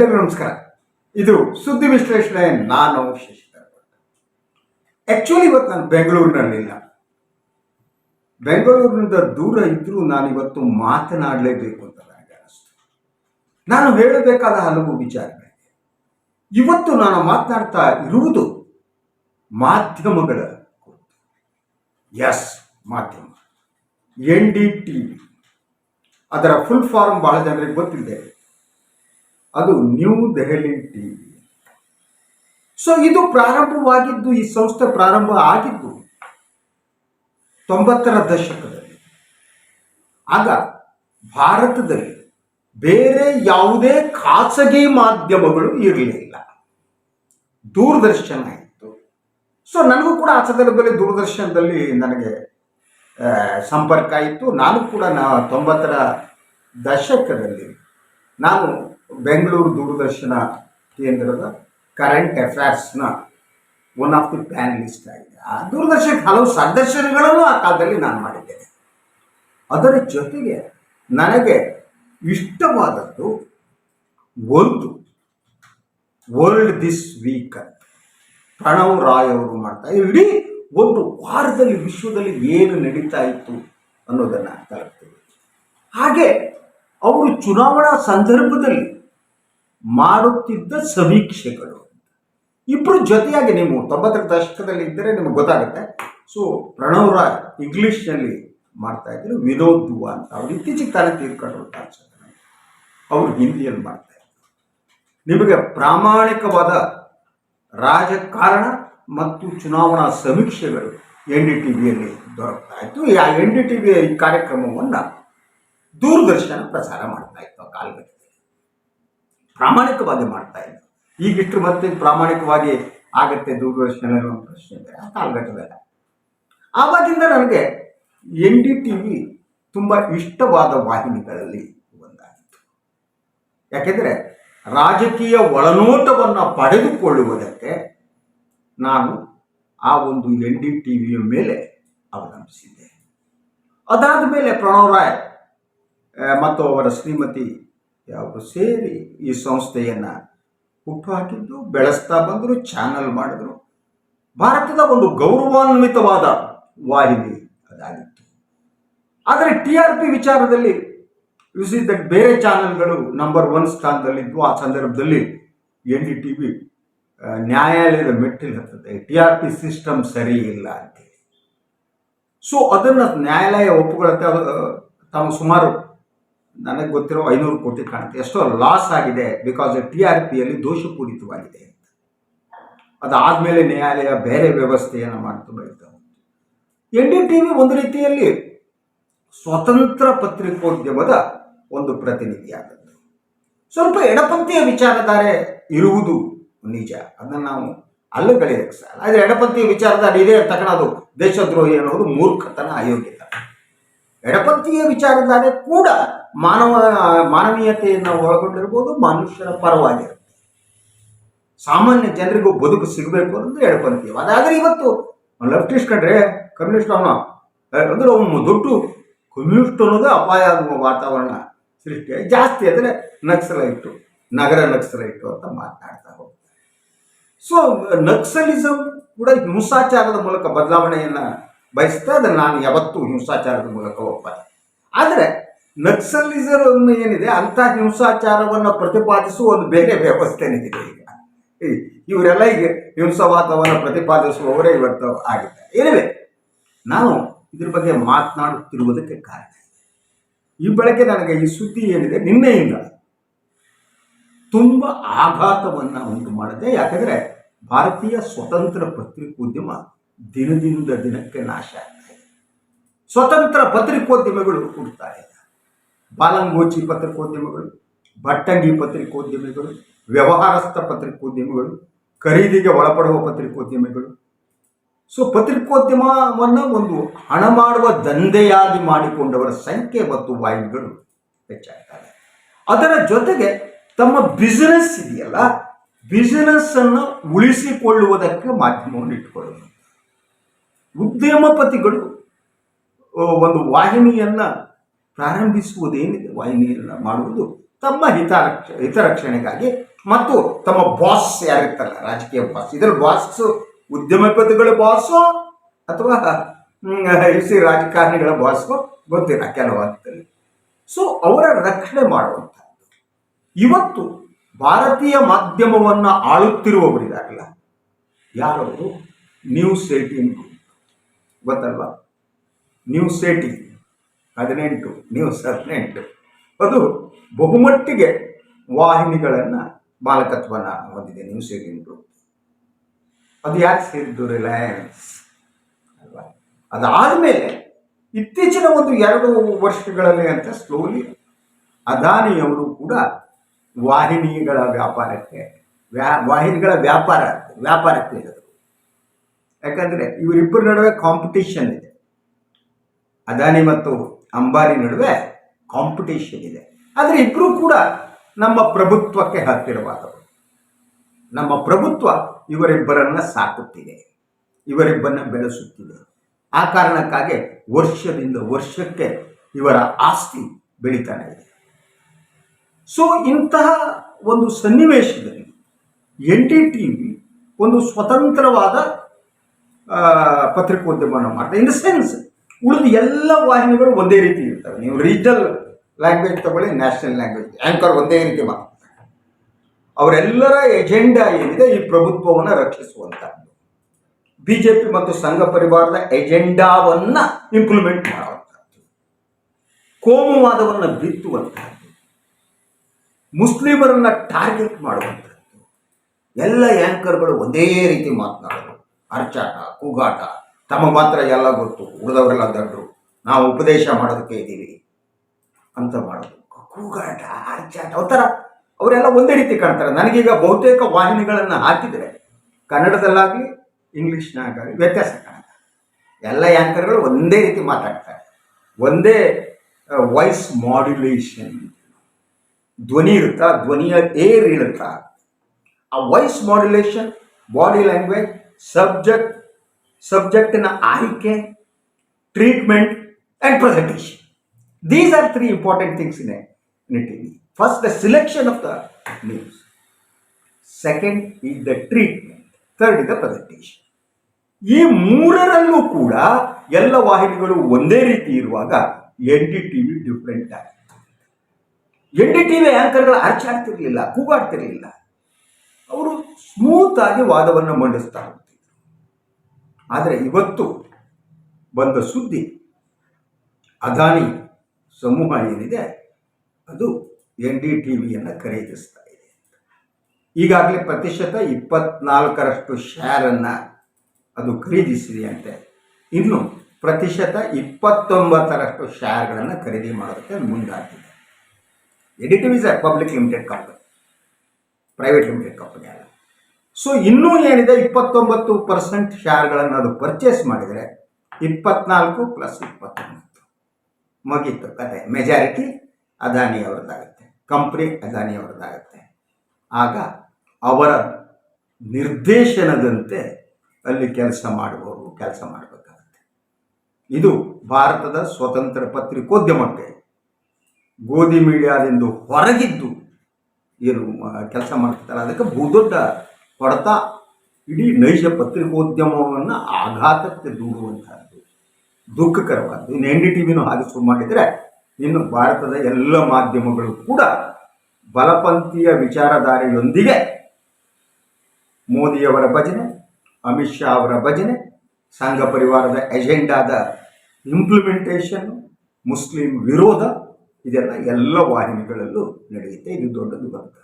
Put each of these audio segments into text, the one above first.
ಎಲ್ಲರಿಗೂ ನಮಸ್ಕಾರ. ಇದು ಸುದ್ದಿ ವಿಶ್ಲೇಷಣೆ, ನಾನು ಶಶಿಧರ್ ಆಕ್ಚುಲಿ ಇವತ್ತು ನಾನು ಬೆಂಗಳೂರಿನಲ್ಲಿಲ್ಲ. ಬೆಂಗಳೂರಿನಿಂದ ದೂರ ಇದ್ರೂ ನಾನು ಇವತ್ತು ಮಾತನಾಡಲೇಬೇಕು ಅಂತ ನನಗೆ ಅನಿಸ್ತು. ನಾನು ಹೇಳಬೇಕಾದ ಹಲವು ವಿಚಾರಗಳಿವೆ. ಇವತ್ತು ನಾನು ಮಾತನಾಡ್ತಾ ಇರುವುದು ಮಾಧ್ಯಮಗಳ ಎಸ್ ಮಾಧ್ಯಮ. ಎನ್ ಡಿ ಟಿವಿ ಅದರ ಫುಲ್ ಫಾರ್ಮ್ ಬಹಳ ಜನರಿಗೆ ಗೊತ್ತಿದೆ. ಅದು new Delhi T V. So ಇದು ಪ್ರಾರಂಭವಾಗಿದ್ದು, ಈ ಸಂಸ್ಥೆ ಪ್ರಾರಂಭ ಆಗಿದ್ದು ತೊಂಬತ್ತರ ದಶಕದಲ್ಲಿ. ಆಗ ಭಾರತದಲ್ಲಿ ಬೇರೆ ಯಾವುದೇ ಖಾಸಗಿ ಮಾಧ್ಯಮಗಳು ಇರಲಿಲ್ಲ ದೂರದರ್ಶನ ಇತ್ತು. ಸೊ ನನಗೂ ಕೂಡ ಆ ಸಂದರ್ಭದಲ್ಲಿ ದೂರದರ್ಶನದಲ್ಲಿ ನನಗೆ ಸಂಪರ್ಕ ಇತ್ತು. ನಾನು ಕೂಡ ನಾ, ತೊಂಬತ್ತರ ದಶಕದಲ್ಲಿ ನಾನು ಬೆಂಗಳೂರು ದೂರದರ್ಶನ ಕೇಂದ್ರದ ಕರೆಂಟ್ ಅಫೇರ್ಸ್ನ ಒನ್ ಆಫ್ ದಿ ಪ್ಯಾನಲಿಸ್ಟ್ ಆಗಿದೆ. ಆ ದೂರದರ್ಶನಕ್ಕೆ ಹಲವು ಸಂದರ್ಶನಗಳನ್ನು ಆ ಕಾಲದಲ್ಲಿ ನಾನು ಮಾಡಿದ್ದೇನೆ. ಅದರ ಜೊತೆಗೆ ನನಗೆ ಇಷ್ಟವಾದದ್ದು ಒಂದು world this week Pranav Roy ಅವರು ಮಾಡ್ತಾ. ಇಡೀ ಒಂದು ವಾರದಲ್ಲಿ ವಿಶ್ವದಲ್ಲಿ ಏನು ನಡೀತಾ ಇತ್ತು ಅನ್ನೋದನ್ನು ತಲುಪ್ತೀವಿ. ಹಾಗೆ ಅವರು ಚುನಾವಣಾ ಸಂದರ್ಭದಲ್ಲಿ ಮಾಡುತ್ತಿದ್ದ ಸಮೀಕ್ಷೆಗಳು. ಇಬ್ಬರು ಜೊತೆಯಾಗಿ ನೀವು ತೊಂಬತ್ತರ ದಶಕದಲ್ಲಿ ಇದ್ದರೆ ನಿಮಗೆ ಗೊತ್ತಾಗುತ್ತೆ. ಸೊ ಪ್ರಣವ್ ರಾಯ್ ಇಂಗ್ಲೀಷ್ನಲ್ಲಿ ಮಾಡ್ತಾ ಇದ್ರು, ವಿನೋದ್ ದುವಾ ಅಂತ ಅವ್ರು ಇತ್ತೀಚೆಗೆ ತಾನೇ ತೀರ್ಕೊಂಡ್ರು ಅವ್ರು ಹಿಂದಿಯಲ್ಲಿ ಮಾಡ್ತಾ ಇದ್ರು. ನಿಮಗೆ ಪ್ರಾಮಾಣಿಕವಾದ ರಾಜಕಾರಣ ಮತ್ತು ಚುನಾವಣಾ ಸಮೀಕ್ಷೆಗಳು ಎನ್ ಡಿ ಟಿ ವಿಯಲ್ಲಿ ದೊರಕ್ತಾ ಇತ್ತು. ಆ ಎನ್ ಡಿ ಟಿ ವಿಯ ಈ ಕಾರ್ಯಕ್ರಮವನ್ನು ದೂರದರ್ಶನ ಪ್ರಸಾರ ಮಾಡ್ತಾ ಇತ್ತು ಆ ಕಾಲಘಟ್ಟದಲ್ಲಿ. ಪ್ರಾಮಾಣಿಕವಾಗಿ ಮಾಡ್ತಾ ಈಗ ಈಗಿಷ್ಟು ಮತ್ತೆ ಪ್ರಾಮಾಣಿಕವಾಗಿ ಆಗತ್ತೆ ದೂರದರ್ಶನ ಅನ್ನೋ ಪ್ರಶ್ನೆ ಇದೆ. ಆ ಕಾಲಘಟ್ಟದಲ್ಲ ಆವಾಗಿಂದ ನನಗೆ ಎನ್ ಡಿ ಟಿ ವಿ ತುಂಬ ಇಷ್ಟವಾದ ವಾಹಿನಿಗಳಲ್ಲಿ ಒಂದಾಗಿತ್ತು. ಯಾಕೆಂದರೆ ರಾಜಕೀಯ ಒಳನೋಟವನ್ನು ಪಡೆದುಕೊಳ್ಳುವುದಕ್ಕೆ ನಾನು ಆ ಒಂದು ಎನ್ ಡಿ ಟಿ ವಿಯ ಮೇಲೆ ಅವಲಂಬಿಸಿದ್ದೆ. ಅದಾದ ಮೇಲೆ ಪ್ರಣವ್ ರಾಯ್ ಮತ್ತು ಅವರ ಶ್ರೀಮತಿ ಅವರು ಸೇರಿ ಈ ಸಂಸ್ಥೆಯನ್ನು ಹುಟ್ಟುಹಾಕಿದ್ದು, ಬೆಳೆಸ್ತಾ ಬಂದರು ಚಾನಲ್ ಮಾಡಿದ್ರು. ಭಾರತದ ಒಂದು ಗೌರವಾನ್ವಿತವಾದ ವಾಹಿನಿ ಅದಾಗಿತ್ತು. ಆದರೆ ಟಿ ಆರ್ ಪಿ ವಿಚಾರದಲ್ಲಿ ಯು ಸಿ ದಟ್ ಬೇರೆ ಚಾನೆಲ್ಗಳು ನಂಬರ್ ಒನ್ ಸ್ಥಾನದಲ್ಲಿದ್ದು, ಆ ಸಂದರ್ಭದಲ್ಲಿ ಎನ್ ಡಿ ಟಿ ವಿ ನ್ಯಾಯಾಲಯದ ಮೆಟ್ಟಿಲು ಹತ್ತದೆ ಟಿ ಆರ್ ಪಿ ಸಿಸ್ಟಮ್ ಸರಿ ಇಲ್ಲ ಅಂತೇಳಿ ಸೊ ಅದನ್ನು ನ್ಯಾಯಾಲಯ ಒಪ್ಪುಗಳ ಅದು ತಾವು ಸುಮಾರು ನನಗೆ ಗೊತ್ತಿರೋ ಐನೂರು ಕೋಟಿ ಕಾಣುತ್ತೆ. ಎಷ್ಟೋ ಲಾಸ್ ಆಗಿದೆ ಬಿಕಾಸ್ ಟಿ ಆರ್ ಪಿಯಲ್ಲಿ ದೋಷಪೂರಿತವಾಗಿದೆ ಅಂತ. ಅದಾದಮೇಲೆ ನ್ಯಾಯಾಲಯ ಬೇರೆ ವ್ಯವಸ್ಥೆಯನ್ನು ಮಾಡ್ತಾ ಬೆಳೀತಾ ಎನ್ ಡಿ ಟಿ ವಿ ಒಂದು ರೀತಿಯಲ್ಲಿ ಸ್ವತಂತ್ರ ಪತ್ರಿಕೋದ್ಯಮದ ಒಂದು ಪ್ರತಿನಿಧಿಯಾದದ್ದು. ಸ್ವಲ್ಪ ಎಡಪಂಥೀಯ ವಿಚಾರಧಾರೆ ಇರುವುದು ನಿಜ. ಅದನ್ನು ನಾವು ಅಲ್ಲಗಳೆಯಕ್ಕೆ ಸಾಲ. ಆದರೆ ಎಡಪಂಥೀಯ ವಿಚಾರಧಾರೆ ಇದೆ ಅದು ದೇಶದ್ರೋಹಿ ಅನ್ನೋದು ಮೂರ್ಖತನ ಅಯೋಗ್ಯತನ ಎಡಪಂಥೀಯ ವಿಚಾರಧಾರೆ ಕೂಡ ಮಾನವ, ಮಾನವೀಯತೆಯನ್ನು ಒಳಗೊಂಡಿರ್ಬೋದು, ಮನುಷ್ಯರ ಪರವಾಗಿರುತ್ತೆ ಸಾಮಾನ್ಯ ಜನರಿಗೂ ಬದುಕು ಸಿಗಬೇಕು ಅನ್ನೋದು ಎಡಪಂಥೀಯವಾದ ಆದರೆ ಇವತ್ತು ಲೆಫ್ಟಿಸ್ಟ್ ಕಂಡ್ರೆ ಕಮ್ಯುನಿಸ್ಟ್ ಅವನ ಅಂದ್ರೆ ಅವನು ದೊಡ್ಡ ಕಮ್ಯುನಿಸ್ಟ್ ಅನ್ನೋದು ಅಪಾಯ ಆಗುವ ವಾತಾವರಣ ಸೃಷ್ಟಿಯಾಗಿ ಜಾಸ್ತಿ ಅಂದರೆ ನಕ್ಸಲೈಟು, ನಗರ ನಕ್ಸಲೈಟು ಅಂತ ಮಾತನಾಡ್ತಾ ಹೋಗ್ತಾರೆ. ಸೊ ನಕ್ಸಲಿಸಂ ಕೂಡ ಹಿಂಸಾಚಾರದ ಮೂಲಕ ಬದಲಾವಣೆಯನ್ನು ಬಯಸ್ತಾ ನಾನು ಯಾವತ್ತೂ ಹಿಂಸಾಚಾರದ ಮೂಲಕ ಒಪ್ಪಲ್ಲ. ಆದರೆ ನಕ್ಸಲಿಸಮ್ ಏನಿದೆ ಅಂಥ ಹಿಂಸಾಚಾರವನ್ನು ಪ್ರತಿಪಾದಿಸುವ ಒಂದು ಬೇರೆ ವ್ಯವಸ್ಥೆ ಇದೆ ಈಗ ಇವರೆಲ್ಲ ಈಗ ಹಿಂಸವಾದವನ್ನು ಪ್ರತಿಪಾದಿಸುವವರೇ ಇವತ್ತು ಆಗಿದ್ದಾರೆ. ಏನಿವೆ? ನಾನು ಇದ್ರ ಬಗ್ಗೆ ಮಾತನಾಡುತ್ತಿರುವುದಕ್ಕೆ ಕಾರಣ ಈ ಬೆಳಗ್ಗೆ ನನಗೆ ಈ ಸುದ್ದಿ ಏನಿದೆ? ನಿನ್ನೆಯಿಂದ ತುಂಬ ಆಘಾತವನ್ನು ಉಂಟು ಮಾಡಿದೆ ಯಾಕಂದರೆ ಭಾರತೀಯ ಸ್ವತಂತ್ರ ಪತ್ರಿಕೋದ್ಯಮ ದಿನದಿಂದ ದಿನಕ್ಕೆ ನಾಶ ಆಗ್ತಾ ಇದೆ. ಸ್ವತಂತ್ರ ಪತ್ರಿಕೋದ್ಯಮಗಳು ಹುಡ್ತಾ ಇದೆ ಬಾಲಂಗೋಚಿ ಪತ್ರಿಕೋದ್ಯಮಗಳು, ಭಟ್ಟಂಗಿ ಪತ್ರಿಕೋದ್ಯಮಿಗಳು, ವ್ಯವಹಾರಸ್ಥ ಪತ್ರಿಕೋದ್ಯಮಿಗಳು, ಖರೀದಿಗೆ ಒಳಪಡುವ ಪತ್ರಿಕೋದ್ಯಮಿಗಳು. ಸೊ ಪತ್ರಿಕೋದ್ಯಮವನ್ನು ಒಂದು ಹಣ ಮಾಡುವ ದಂಧೆಯಾಗಿ ಮಾಡಿಕೊಂಡವರ ಸಂಖ್ಯೆ ಮತ್ತು ವಾಹಿನಿಗಳು ಹೆಚ್ಚಾಗ್ತವೆ. ಅದರ ಜೊತೆಗೆ ತಮ್ಮ ಬಿಸಿನೆಸ್ ಇದೆಯಲ್ಲ? ಬಿಸಿನೆಸ್ ಅನ್ನು ಉಳಿಸಿಕೊಳ್ಳುವುದಕ್ಕೆ ಮಾಧ್ಯಮವನ್ನು ಇಟ್ಟುಕೊಳ್ಳುವುದು. ಉದ್ಯಮಪತಿಗಳು ಒಂದು ವಾಹಿನಿಯನ್ನು ಪ್ರಾರಂಭಿಸುವುದೇನಿದೆ? ವಾಹಿನಿಯನ್ನು ಮಾಡುವುದು ತಮ್ಮ ಹಿತರಕ್ಷ, ಹಿತರಕ್ಷಣೆಗಾಗಿ ಮತ್ತು ತಮ್ಮ ಬಾಸ್ ಯಾರಿರ್ತಾರಲ್ಲ, ರಾಜಕೀಯ ಬಾಸ್ ಇದರ ಬಾಸ್ ಉದ್ಯಮಪತಿಗಳ ಬಾಸು ಅಥವಾ ಇಸಿ ರಾಜಕಾರಣಿಗಳ ಬಾಸು ಗೊತ್ತಿಲ್ಲ ಕೆಲವು ಸೊ ಅವರ ರಕ್ಷಣೆ ಮಾಡುವಂಥದ್ದು. ಇವತ್ತು ಭಾರತೀಯ ಮಾಧ್ಯಮವನ್ನು ಆಳುತ್ತಿರುವವರಿದಾಗಲ್ಲ ಯಾರವರು? ನ್ಯೂಸ್ ಏಟೀನ್ ಗೊತ್ತಲ್ವಾ? ನ್ಯೂಸ್ ಸೇಟಿ ಹದಿನೆಂಟು ನ್ಯೂಸ್ ಹದಿನೆಂಟು. ಅದು ಬಹುಮಟ್ಟಿಗೆ ವಾಹಿನಿಗಳನ್ನು ಬಾಲಕತ್ವನ ಹೊಂದಿದೆ ನ್ಯೂಸ್ ಸೇಟಿ ಗ್ರೂಪ್ ಅದು ಯಾಕೆ ಸೇರಿದ್ದು ರಿಲಯನ್ಸ್ ಅಲ್ವಾ? ಅದಾದಮೇಲೆ ಇತ್ತೀಚಿನ ಒಂದು ಎರಡು ವರ್ಷಗಳಲ್ಲಿ ಅಂತ ಸ್ಲೋಲಿ ಅದಾನಿಯವರು ಕೂಡ ವಾಹಿನಿಗಳ ವ್ಯಾಪಾರಕ್ಕೆ ವ್ಯಾ ವಾಹಿನಿಗಳ ವ್ಯಾಪಾರ ವ್ಯಾಪಾರಕ್ಕೆ ಯಾಕಂದರೆ ಇವರಿಬ್ಬರ ನಡುವೆ ಕಾಂಪಿಟೇಷನ್ ಇದೆ. ಅದಾನಿ ಮತ್ತು ಅಂಬಾನಿ ನಡುವೆ ಕಾಂಪಿಟೇಷನ್ ಇದೆ. ಆದರೆ ಇಬ್ಬರೂ ಕೂಡ ನಮ್ಮ ಪ್ರಭುತ್ವಕ್ಕೆ ಹತ್ತಿರವಾದವರು. ನಮ್ಮ ಪ್ರಭುತ್ವ ಇವರಿಬ್ಬರನ್ನ ಸಾಕುತ್ತಿದೆ. ಇವರಿಬ್ಬರನ್ನ ಬೆಳೆಸುತ್ತಿದೆ. ಆ ಕಾರಣಕ್ಕಾಗಿ ವರ್ಷದಿಂದ ವರ್ಷಕ್ಕೆ ಇವರ ಆಸ್ತಿ ಬೆಳೀತಾನೆ ಇದೆ. ಸೊ ಇಂತಹ ಒಂದು ಸನ್ನಿವೇಶದಲ್ಲಿ ಎನ್ ಡಿ ಟಿ ವಿ ಒಂದು ಸ್ವತಂತ್ರವಾದ ಪತ್ರಿಕೋದ್ಯಮವನ್ನು ಮಾಡ್ತಾರೆ ಇನ್ ದ ಸೆನ್ಸ್ ಉಳಿದ ಎಲ್ಲ ವಾಹಿನಿಗಳು ಒಂದೇ ರೀತಿ ಇರ್ತವೆ. ನೀವು ರೀಜನಲ್ ಲ್ಯಾಂಗ್ವೇಜ್ ತಗೊಳ್ಳಿ ನ್ಯಾಷನಲ್ ಲ್ಯಾಂಗ್ವೇಜ್ ಆ್ಯಂಕರ್ ಒಂದೇ ರೀತಿ ಅವರೆಲ್ಲರ ಎಜೆಂಡಾ ಏನಿದೆ? ಈ ಪ್ರಭುತ್ವವನ್ನು ರಕ್ಷಿಸುವಂಥದ್ದು ಬಿ ಜೆ ಪಿ ಮತ್ತು ಸಂಘ ಪರಿವಾರದ ಎಜೆಂಡಾವನ್ನು ಇಂಪ್ಲಿಮೆಂಟ್ ಮಾಡುವಂಥದ್ದು ಕೋಮುವಾದವನ್ನು ಬಿತ್ತುವಂಥದ್ದು ಮುಸ್ಲಿಮರನ್ನು ಟಾರ್ಗೆಟ್ ಮಾಡುವಂಥದ್ದು ಎಲ್ಲ ಆ್ಯಂಕರ್ಗಳು ಒಂದೇ ರೀತಿ ಮಾತನಾಡೋದು. ಅರ್ಚಾಟ ಕೂಗಾಟ, ತಮ್ಮ ಮಾತ್ರ ಎಲ್ಲ ಗೊತ್ತು, ಉಳಿದವರೆಲ್ಲ ದಡ್ರು. ನಾವು ಉಪದೇಶ ಮಾಡೋದಕ್ಕೆ ಇದ್ದೀವಿ ಅಂತ ಮಾಡೋದು. ಕೂಗಾಟ ಅರ್ಚಾಟ ಒಂಥರ ಅವರೆಲ್ಲ ಒಂದೇ ರೀತಿ ಕಾಣ್ತಾರೆ. ನನಗೀಗ ಬಹುತೇಕ ವಾಹಿನಿಗಳನ್ನು ಹಾಕಿದರೆ ಕನ್ನಡದಲ್ಲಾಗಲಿ, ಇಂಗ್ಲೀಷ್ನಾಗಲಿ ವ್ಯತ್ಯಾಸ ಕಾಣುತ್ತೆ ಎಲ್ಲ ಆ್ಯಂಕರ್ಗಳು ಒಂದೇ ರೀತಿ ಮಾತಾಡ್ತಾರೆ. ಒಂದೇ ವಾಯ್ಸ್ ಮಾಡ್ಯುಲೇಷನ್ ಧ್ವನಿ ಇರುತ್ತಾ, ಧ್ವನಿಯ ಏರ್ ಇರುತ್ತಾ, ಆ voice modulation body language subject ಸಬ್ಜೆಕ್ಟಿನ ಆಯ್ಕೆ treatment and presentation these are three important things in in T V first the selection of the news second is the treatment third is the presentation ಈ ಮೂರರಲ್ಲೂ ಕೂಡ ಎಲ್ಲ ವಾಹಿನಿಗಳು ಒಂದೇ ರೀತಿ ಇರುವಾಗ N D T V different ಆಗಿದೆ. N D T V ಆ್ಯಂಕರ್ಗಳು ಅರ್ಚಾಡ್ತಿರ್ಲಿಲ್ಲ ಕೂಗಾಡ್ತಿರ್ಲಿಲ್ಲ. ಅವರು ಸ್ಮೂತ್ ಆಗಿ ವಾದವನ್ನು ಮಂಡಿಸ್ತಾ ಆದರೆ ಇವತ್ತು ಬಂದ ಸುದ್ದಿ, ಅದಾನಿ ಸಮೂಹ ಏನಿದೆ, ಅದು ಎನ್ ಡಿ ಟಿ ವಿಯನ್ನು ಖರೀದಿಸ್ತಾ ಇದೆ. ಈಗಾಗಲೇ ಪ್ರತಿಶತ ಇಪ್ಪತ್ನಾಲ್ಕರಷ್ಟು ಶೇರನ್ನು ಅದು ಖರೀದಿಸಿದೆ ಅಂತೆ. ಇನ್ನು ಪ್ರತಿಶತ ಇಪ್ಪತ್ತೊಂಬತ್ತರಷ್ಟು ಶೇರ್ಗಳನ್ನು ಖರೀದಿ ಮಾಡೋದಕ್ಕೆ ಮುಂದಾಗಿದೆ. NDTV is a public limited company private limited company ಅಲ್ಲ. ಸೊ ಇನ್ನೂ ಏನಿದೆ? ಇಪ್ಪತ್ತೊಂಬತ್ತು ಪರ್ಸೆಂಟ್ ಶೇರ್ಗಳನ್ನು ಅದು ಪರ್ಚೇಸ್ ಮಾಡಿದರೆ ಇಪ್ಪತ್ನಾಲ್ಕು ಪ್ಲಸ್ ಇಪ್ಪತ್ತೊಂಬತ್ತು. ಮುಗೀತು ಕತೆ. ಮೆಜಾರಿಟಿ ಅದಾನಿ ಅವ್ರದ್ದಾಗುತ್ತೆ ಕಂಪ್ನಿ ಅದಾನಿ ಅವ್ರದ್ದಾಗುತ್ತೆ ಆಗ ಅವರ ನಿರ್ದೇಶನದಂತೆ ಅಲ್ಲಿ ಕೆಲಸ ಮಾಡುವವರು ಕೆಲಸ ಮಾಡಬೇಕಾಗುತ್ತೆ. ಇದು ಭಾರತದ ಸ್ವತಂತ್ರ ಪತ್ರಿಕೋದ್ಯಮಕ್ಕೆ ಗೋಧಿ ಮೀಡಿಯಾದಿಂದ ಹೊರಗಿದ್ದು ಏನು ಕೆಲಸ ಮಾಡ್ತಾರೆ ಅದಕ್ಕೆ ಬಹುದೊಡ್ಡ ಹೊಡೆತ ಇಡೀ ನೈಜ ಪತ್ರಿಕೋದ್ಯಮವನ್ನು ಆಘಾತಕ್ಕೆ ದೂಡುವಂಥದ್ದು ದುಃಖಕರವಾದ್ದು. ಇನ್ನು ಎನ್ ಡಿ ಟಿ ವಿನೂ ಹಾಗೆ ಶುರು ಮಾಡಿದರೆ ಇನ್ನು ಭಾರತದ ಎಲ್ಲ ಮಾಧ್ಯಮಗಳು ಕೂಡ ಬಲಪಂಥೀಯ ವಿಚಾರಧಾರೆಯೊಂದಿಗೆ ಮೋದಿಯವರ ಭಜನೆ, ಅಮಿತ್ ಶಾ ಅವರ ಭಜನೆ, ಸಂಘ ಪರಿವಾರದ ಎಜೆಂಡಾದ ಇಂಪ್ಲಿಮೆಂಟೇಷನ್ ಮುಸ್ಲಿಂ ವಿರೋಧ, ಇದೆಲ್ಲ ಎಲ್ಲ ವಾಹಿನಿಗಳಲ್ಲೂ ನಡೆಯುತ್ತೆ. ಇದು ದೊಡ್ಡದು ದುರಂತ.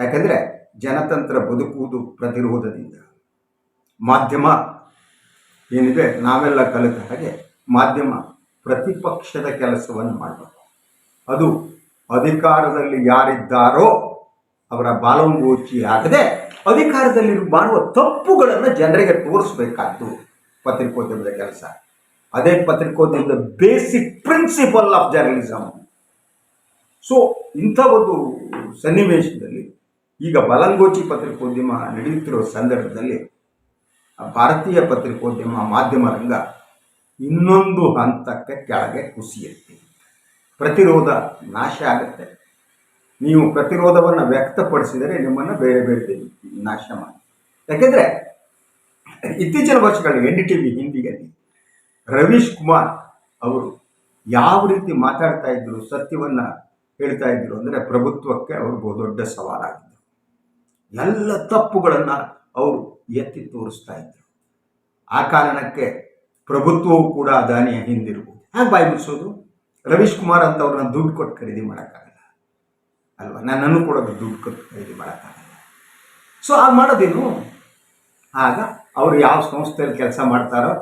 ಯಾಕಂದರೆ ಜನತಂತ್ರ ಬದುಕುವುದು ಪ್ರತಿರೋಧದಿಂದ. ಮಾಧ್ಯಮ ಏನಿದೆ, ನಾವೆಲ್ಲ ಕಲಿತ ಹಾಗೆ ಮಾಧ್ಯಮ ಪ್ರತಿಪಕ್ಷದ ಕೆಲಸವನ್ನು ಮಾಡಬೇಕು. ಅದು ಅಧಿಕಾರದಲ್ಲಿ ಯಾರಿದ್ದಾರೋ ಅವರ ಬಾಲಂಗೋಚಿ ಆಗದೆ ಅಧಿಕಾರದಲ್ಲಿ ಮಾಡುವ ತಪ್ಪುಗಳನ್ನು ಜನರಿಗೆ ತೋರಿಸಬೇಕಾದ್ದು ಪತ್ರಿಕೋದ್ಯಮದ ಕೆಲಸ. ಅದೇ ಪತ್ರಿಕೋದ್ಯಮದ basic principle of journalism so ಇಂಥ ಒಂದು ಸನ್ನಿವೇಶದಲ್ಲಿ ಈಗ ಬಲಂಗೋಚಿ ಪತ್ರಿಕೋದ್ಯಮ ನಡೆಯುತ್ತಿರುವ ಸಂದರ್ಭದಲ್ಲಿ ಭಾರತೀಯ ಪತ್ರಿಕೋದ್ಯಮ ಮಾಧ್ಯಮ ರಂಗ ಇನ್ನೊಂದು ಹಂತಕ್ಕೆ ಕೆಳಗೆ ಕುಸಿಯುತ್ತೆ. ಪ್ರತಿರೋಧ ನಾಶ ಆಗುತ್ತೆ. ನೀವು ಪ್ರತಿರೋಧವನ್ನು ವ್ಯಕ್ತಪಡಿಸಿದರೆ ನಿಮ್ಮನ್ನು ಬೇರೆ ಬೇರೆ ನಾಶ ಮಾಡಿ ಯಾಕೆಂದರೆ ಇತ್ತೀಚಿನ ವರ್ಷಗಳಲ್ಲಿ ಎನ್ ಡಿ ಟಿ ವಿ ಹಿಂದಿಯಲ್ಲಿ ರವೀಶ್ ಕುಮಾರ್ ಅವರು ಯಾವ ರೀತಿ ಮಾತಾಡ್ತಾ ಇದ್ರು, ಸತ್ಯವನ್ನು ಹೇಳ್ತಾ ಇದ್ರು ಅಂದರೆ ಪ್ರಭುತ್ವಕ್ಕೆ ಅವರು ಬಹುದೊಡ್ಡ ಸವಾಲಾಗಿದ್ದರು ಎಲ್ಲ ತಪ್ಪುಗಳನ್ನು ಅವರು ಎತ್ತಿ ತೋರಿಸ್ತಾ ಇದ್ರು. ಆ ಕಾರಣಕ್ಕೆ ಪ್ರಭುತ್ವವು ಕೂಡ ಅದಾನಿಯ ಹಿಂದಿರ್ಬೋದು ಹ್ಯಾಂಗೆ ಬಾಯಿ ಮುಗಿಸೋದು ರವೀಶ್ ಕುಮಾರ್ ಅಂತ ಅವ್ರನ್ನ ದುಡ್ಡು ಕೊಟ್ಟು ಖರೀದಿ ಮಾಡೋಕ್ಕಾಗಲ್ಲ. ಅಲ್ವಾ? ನನ್ನನ್ನು ಕೂಡ ದುಡ್ಡು ಕೊಟ್ಟು ಖರೀದಿ ಮಾಡೋಕ್ಕಾಗಲ್ಲ. ಸೊ ಆಗ ಮಾಡೋದೇನು? ಆಗ ಅವರು ಯಾವ ಸಂಸ್ಥೆಯಲ್ಲಿ ಕೆಲಸ ಮಾಡ್ತಾರೋ,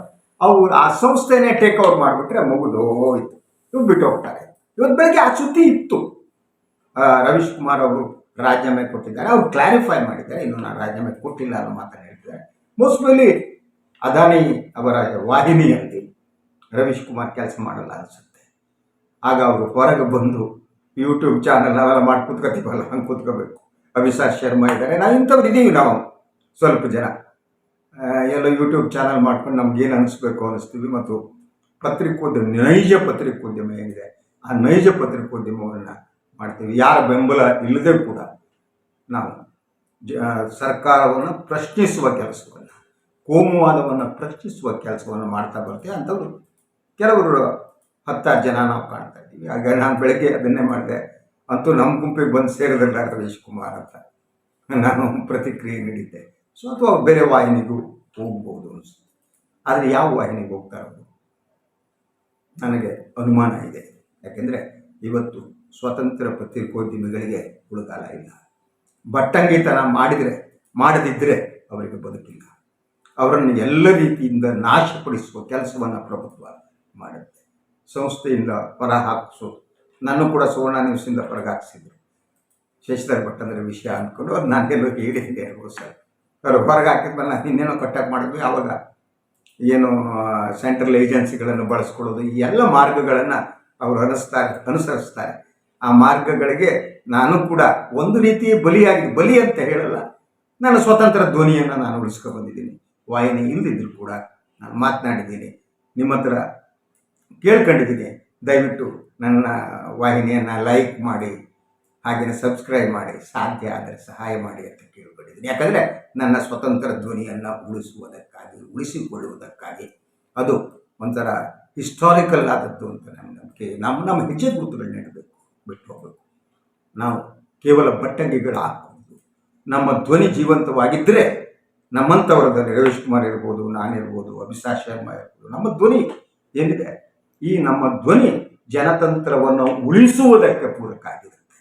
ಅವ್ರು ಆ ಸಂಸ್ಥೆನೇ ಟೇಕ್ ಓವರ್ ಮಾಡಿಬಿಟ್ರೆ ಮುಗಿದು ಹೋಯ್ತು. ಇವ್ರು ಬಿಟ್ಟು ಹೋಗ್ತಾರೆ. ಇವತ್ತು ಬೆಳಗ್ಗೆ ಆ ಸುದ್ದಿ ಇತ್ತು. ರವೀಶ್ ಕುಮಾರ್ ಅವರು ರಾಜೀನಾಮೆ ಕೊಟ್ಟಿದ್ದಾರೆ. ಅವ್ರು ಕ್ಲಾರಿಫೈ ಮಾಡಿದ್ದಾರೆ. ಇನ್ನು ನಾನು ರಾಜೀನಾಮೆ ಕೊಟ್ಟಿಲ್ಲ ಅನ್ನೋ ಮಾತನ್ನು ಹೇಳ್ತಿದ್ದಾರೆ. ಮೋಸ್ಟ್ಲಿ ಅದಾನಿ ಅವರ ವಾಹಿನಿಯಲ್ಲಿ ರವೀಶ್ ಕುಮಾರ್ ಕೆಲಸ ಮಾಡಲ್ಲ ಅನಿಸುತ್ತೆ. ಆಗ ಅವರು ಹೊರಗೆ ಬಂದು ಯೂಟ್ಯೂಬ್ ಚಾನಲ್ ನಾವೆಲ್ಲ ಮಾಡಿ ಕೂತ್ಕೋತೀವಲ್ಲ, ಹಂಗೆ ಕೂತ್ಕೋಬೇಕು. ಅಭಿಷಾಕ್ ಶರ್ಮಾ ಇದ್ದಾರೆ. ನಾವು ಇಂಥವ್ರು ಇದ್ದೀವಿ ನಾವು, ಸ್ವಲ್ಪ ಜನ. ಎಲ್ಲ ಯೂಟ್ಯೂಬ್ ಚಾನಲ್ ಮಾಡ್ಕೊಂಡು ನಮ್ಗೆ ಏನು ಅನಿಸ್ಬೇಕು ಅನಿಸ್ತೀವಿ ಮತ್ತು ಪತ್ರಿಕೋದ್ಯಮ, ನೈಜ ಪತ್ರಿಕೋದ್ಯಮ ಏನಿದೆ, ಆ ನೈಜ ಪತ್ರಿಕೋದ್ಯಮವನ್ನು ಮಾಡ್ತೀವಿ. ಯಾರ ಬೆಂಬಲ ಇಲ್ಲದೆ ಕೂಡ ನಾವು ಸರ್ಕಾರವನ್ನು ಪ್ರಶ್ನಿಸುವ ಕೆಲಸವನ್ನು, ಕೋಮುವಾದವನ್ನು ಪ್ರಶ್ನಿಸುವ ಕೆಲಸವನ್ನು ಮಾಡ್ತಾ ಬರ್ತೀವಿ ಅಂಥವ್ರು ಕೆಲವರು ಹತ್ತಾರು ಜನ ನಾವು ಕಾಣ್ತಾ ಇದ್ದೀವಿ. ಆಗ ನಾನು ಬೆಳಗ್ಗೆ ಅದನ್ನೇ ಮಾಡಿದೆ. ಅಂತೂ ನಮ್ಮ ಗುಂಪಿಗೆ ಬಂದು ಸೇರಿದಲ್ಲ ರವೀಶ್ ಕುಮಾರ್ ಅಂತ. ನಾನು ಪ್ರತಿಕ್ರಿಯೆ ನೀಡಿದ್ದೆ. ಸೊ, ಅಥವಾ ಬೇರೆ ವಾಹಿನಿಗೂ ಹೋಗ್ಬೋದು ಅನಿಸುತ್ತೆ. ಆದರೆ ಯಾವ ವಾಹಿನಿಗೆ ಹೋಗ್ತಾ ಇರೋದು? ನನಗೆ ಅನುಮಾನ ಇದೆ. ಯಾಕೆಂದರೆ ಇವತ್ತು ಸ್ವತಂತ್ರ ಪತ್ರಿಕೋದ್ಯಮಿಗಳಿಗೆ ಉಳಿಗಾಲ ಇಲ್ಲ. ಬಟ್ಟಂಗಿತನ ಮಾಡಿದರೆ ಮಾಡದಿದ್ದರೆ ಅವರಿಗೆ ಬದುಕಿಲ್ಲ. ಅವರನ್ನು ಎಲ್ಲ ರೀತಿಯಿಂದ ನಾಶಪಡಿಸುವ ಕೆಲಸವನ್ನು ಪ್ರಭುತ್ವ ಮಾಡುತ್ತೆ. ಸಂಸ್ಥೆಯಿಂದ ಹೊರ ಹಾಕಿಸೋದು ನಾನು ಕೂಡ ಸುವರ್ಣ ನ್ಯೂಸಿಂದ ಪರಗಾಕಿಸಿದ್ರು ಶಶಿಧರ್ ಭಟ್ ಅಂದರೆ ವಿಷಯ ಅಂದ್ಕೊಂಡು ಅದು ನಾನೆಲ್ಲೋ ಹೇಳಿದ್ದೆ ಅವರು ಸರ್. ಅವರು ಹೊರಗೆ ಹಾಕಿದ್ಮೇಲೆ ನಾನು ಇನ್ನೇನೋ ಕಟ್ಟಾಕ್ ಮಾಡಿದ್ವಿ. ಆವಾಗ ಏನು ಸೆಂಟ್ರಲ್ ಏಜೆನ್ಸಿಗಳನ್ನು ಬಳಸ್ಕೊಳ್ಳೋದು ಈ ಎಲ್ಲ ಮಾರ್ಗಗಳನ್ನು ಅವರು ಅನಿಸ್ತಾರೆ ಅನುಸರಿಸ್ತಾರೆ. ಆ ಮಾರ್ಗಗಳಿಗೆ ನಾನು ಕೂಡ ಒಂದು ರೀತಿ ಬಲಿಯಾಗಿ, ಬಲಿ ಅಂತ ಹೇಳಲ್ಲ. ನಾನು ಸ್ವತಂತ್ರ ಧ್ವನಿಯನ್ನು ನಾನು ಉಳಿಸ್ಕೊ ಬಂದಿದ್ದೀನಿ. ವಾಹಿನಿ ಇಲ್ಲದಿದ್ದರೂ ಕೂಡ ನಾನು ಮಾತನಾಡಿದ್ದೀನಿ. ನಿಮ್ಮ ಹತ್ರ ಕೇಳ್ಕೊಂಡಿದ್ದೀನಿ. ದಯವಿಟ್ಟು ನನ್ನ ವಾಹಿನಿಯನ್ನು ಲೈಕ್ ಮಾಡಿ ಹಾಗೆಯೇ ಸಬ್ಸ್ಕ್ರೈಬ್ ಮಾಡಿ. ಸಾಧ್ಯ ಆದರೆ ಸಹಾಯ ಮಾಡಿ ಅಂತ ಕೇಳ್ಕೊಂಡಿದ್ದೀನಿ. ಯಾಕಂದರೆ ನನ್ನ ಸ್ವತಂತ್ರ ಧ್ವನಿಯನ್ನು ಉಳಿಸುವುದಕ್ಕಾಗಿ, ಉಳಿಸಿಕೊಳ್ಳುವುದಕ್ಕಾಗಿ ಅದು ಒಂಥರ ಹಿಸ್ಟಾರಿಕಲ್ ಆದದ್ದು ಅಂತ ನನ್ನ ನಂಬಿಕೆ. ನಮ್ಮ ನಮ್ಮ ಹೆಜ್ಜೆ ಗುರುತುಗಳನ್ನ ಇಡಬೇಕು ಬಿಟ್ಟು ಹೋಗಬೇಕು ನಾವು ಕೇವಲ ಬಟ್ಟಂಗಿಗಳು ಹಾಕಬಹುದು ನಮ್ಮ ಧ್ವನಿ ಜೀವಂತವಾಗಿದ್ದರೆ ನಮ್ಮಂಥವರದಲ್ಲಿ ರವೀಶ್ ಕುಮಾರ್ ಇರ್ಬೋದು ನಾನಿರ್ಬೋದು ಅಭಿಷಾಕ್ ಶರ್ಮಾ ಇರ್ಬೋದು, ನಮ್ಮ ಧ್ವನಿ ಏನಿದೆ? ಈ ನಮ್ಮ ಧ್ವನಿ ಜನತಂತ್ರವನ್ನು ಉಳಿಸುವುದಕ್ಕೆ ಪೂರಕ ಆಗಿರುತ್ತೆ.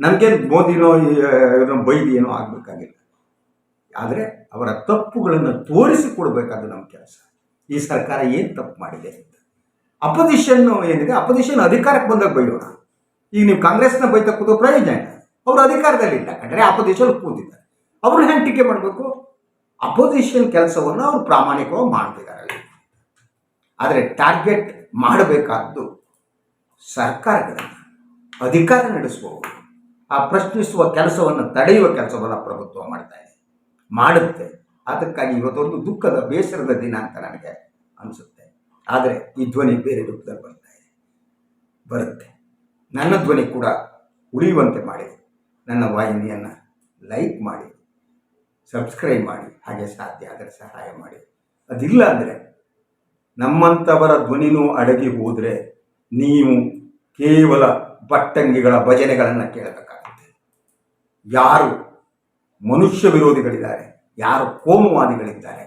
ನಮಗೇನು ಮೋದಿನೋ ಏನೋ ಆಗಬೇಕಾಗಿಲ್ಲ. ಆದರೆ ಅವರ ತಪ್ಪುಗಳನ್ನು ತೋರಿಸಿಕೊಡ್ಬೇಕಾದ ನಮ್ಮ ಕೆಲಸ. ಈ ಸರ್ಕಾರ ಏನು ತಪ್ಪು ಮಾಡಿದೆ ಅಂತ. ಅಪೋಸಿಷನ್ನು ಏನಿದೆ? ಅಪೋಸಿಷನ್ ಅಧಿಕಾರಕ್ಕೆ ಬಂದಾಗ ಬೈಯೋಣ. ಈಗ ನೀವು ಕಾಂಗ್ರೆಸ್ನ ಬೈತಕ್ಕೂ ಪ್ರಯೋಜನ ಇಲ್ಲ. ಅವರು ಅಧಿಕಾರದಲ್ಲಿ ಯಾಕಂದರೆ ಅಪೋಸಿಷನ್ ಕೂತಿದ್ದಾರೆ. ಅವ್ರನ್ನ ಹೆಂಗೆ ಟೀಕೆ ಮಾಡಬೇಕು? ಅಪೋಸಿಷನ್ ಕೆಲಸವನ್ನು ಅವರು ಪ್ರಾಮಾಣಿಕವಾಗಿ ಮಾಡ್ತಿದ್ದಾರೆ ಆದರೆ ಟಾರ್ಗೆಟ್ ಮಾಡಬೇಕಾದ್ದು ಸರ್ಕಾರಗಳನ್ನು. ಅಧಿಕಾರ ನಡೆಸುವವರು. ಆ ಪ್ರಶ್ನಿಸುವ ಕೆಲಸವನ್ನು ತಡೆಯುವ ಕೆಲಸವನ್ನು ಪ್ರಭುತ್ವ ಮಾಡ್ತಾ ಇದೆ. ಮಾಡುತ್ತೆ. ಅದಕ್ಕಾಗಿ ಇವತ್ತೊಂದು ದುಃಖದ ಬೇಸರದ ದಿನ ಅಂತ ನನಗೆ ಅನಿಸುತ್ತೆ. ಆದರೆ ಈ ಧ್ವನಿ ಬೇರೆ ರೂಪದಲ್ಲಿ ಬರ್ತಾ ಇದೆ. ಬರುತ್ತೆ. ನನ್ನ ಧ್ವನಿ ಕೂಡ ಉಳಿಯುವಂತೆ ಮಾಡಿ. ನನ್ನ ವಾಹಿನಿಯನ್ನು ಲೈಕ್ ಮಾಡಿ ಸಬ್ಸ್ಕ್ರೈಬ್ ಮಾಡಿ, ಹಾಗೆ ಸಾಧ್ಯ ಆದರೆ ಸಹಾಯ ಮಾಡಿ. ಅದಿಲ್ಲ ಅಂದರೆ ನಮ್ಮಂಥವರ ಧ್ವನಿನೂ ಅಡಗಿ ಹೋದರೆ ನೀವು ಕೇವಲ ಬಟ್ಟಂಗಿಗಳ ಭಜನೆಗಳನ್ನು ಕೇಳಬೇಕಾಗುತ್ತೆ. ಯಾರು ಮನುಷ್ಯ ವಿರೋಧಿಗಳಿದ್ದಾರೆ, ಯಾರು ಕೋಮುವಾದಿಗಳಿದ್ದಾರೆ,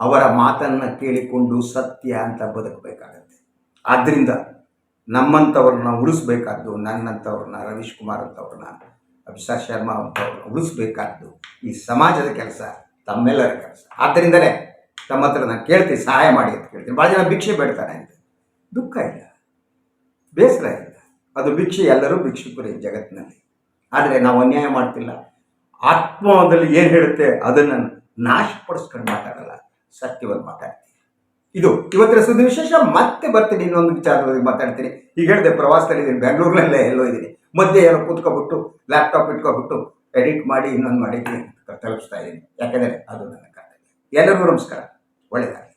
ಅವರ ಮಾತನ್ನು ಕೇಳಿಕೊಂಡು ಸತ್ಯ ಅಂತ ಬದುಕಬೇಕಾಗುತ್ತೆ. ಆದ್ದರಿಂದ ನಮ್ಮಂಥವ್ರನ್ನ ಉಳಿಸ್ಬೇಕಾದ್ದು ನನ್ನಂಥವ್ರನ್ನ ರವೀಶ್ ಕುಮಾರ್ ಅಂತವ್ರನ್ನ, ಅಭಿಷಾಕ್ ಶರ್ಮಾ ಅಂತವ್ರನ್ನ ಉಳಿಸ್ಬೇಕಾದ್ದು ಈ ಸಮಾಜದ ಕೆಲಸ, ತಮ್ಮೆಲ್ಲರ ಕೆಲಸ. ಆದ್ದರಿಂದಲೇ ತಮ್ಮ ಹತ್ರ ನಾನು ಕೇಳ್ತೀನಿ, ಸಹಾಯ ಮಾಡಿ ಅಂತ ಕೇಳ್ತೀನಿ. ಭಾಳ ಜನ ಭಿಕ್ಷೆ ಬೇಡ್ತಾರೆ ಅಂತ. ದುಃಖ ಇಲ್ಲ. ಬೇಸರ ಇಲ್ಲ. ಅದು ಭಿಕ್ಷೆ, ಎಲ್ಲರೂ ಭಿಕ್ಷುಕರೇ ಜಗತ್ತಿನಲ್ಲಿ. ಆದರೆ ನಾವು ಅನ್ಯಾಯ ಮಾಡ್ತಿಲ್ಲ. ಆತ್ಮದಲ್ಲಿ ಏನು ಹೇಳುತ್ತೆ ಅದನ್ನು ನಾಶಪಡಿಸ್ಕೊಂಡು ಮಾತಾಡಲ್ಲ. ಸತ್ಯವನ್ನು ಮಾತಾಡ್ತೀನಿ. ಇದು ಇವತ್ತಿನ ಸುದ್ದಿ ವಿಶೇಷ, ಮತ್ತೆ ಬರ್ತೀನಿ, ಇನ್ನೊಂದು ಬಗ್ಗೆ ಮಾತಾಡ್ತೀನಿ. ಈಗ ಹೇಳಿದೆ, ಪ್ರವಾಸದಲ್ಲಿ ಇದ್ದೀನಿ ಬೆಂಗಳೂರಿನಲ್ಲೇ ಎಲ್ಲೋ ಇದ್ದೀನಿ ಮಧ್ಯೆ ಏನೋ ಕೂತ್ಕೊಬಿಟ್ಟು ಲ್ಯಾಪ್ಟಾಪ್ ಇಟ್ಕೊಬಿಟ್ಟು ಎಡಿಟ್ ಮಾಡಿ, ಇನ್ನೊಂದು ಮಾಡಿ ತಲುಪಿಸ್ತಾ ಇದ್ದೀನಿ ಯಾಕೆಂದರೆ ಅದು ನನ್ನ ಕರ್ತವ್ಯ. ಎಲ್ಲರಿಗೂ ನಮಸ್ಕಾರ. ಒಳ್ಳೆಯದಾಗಲಿ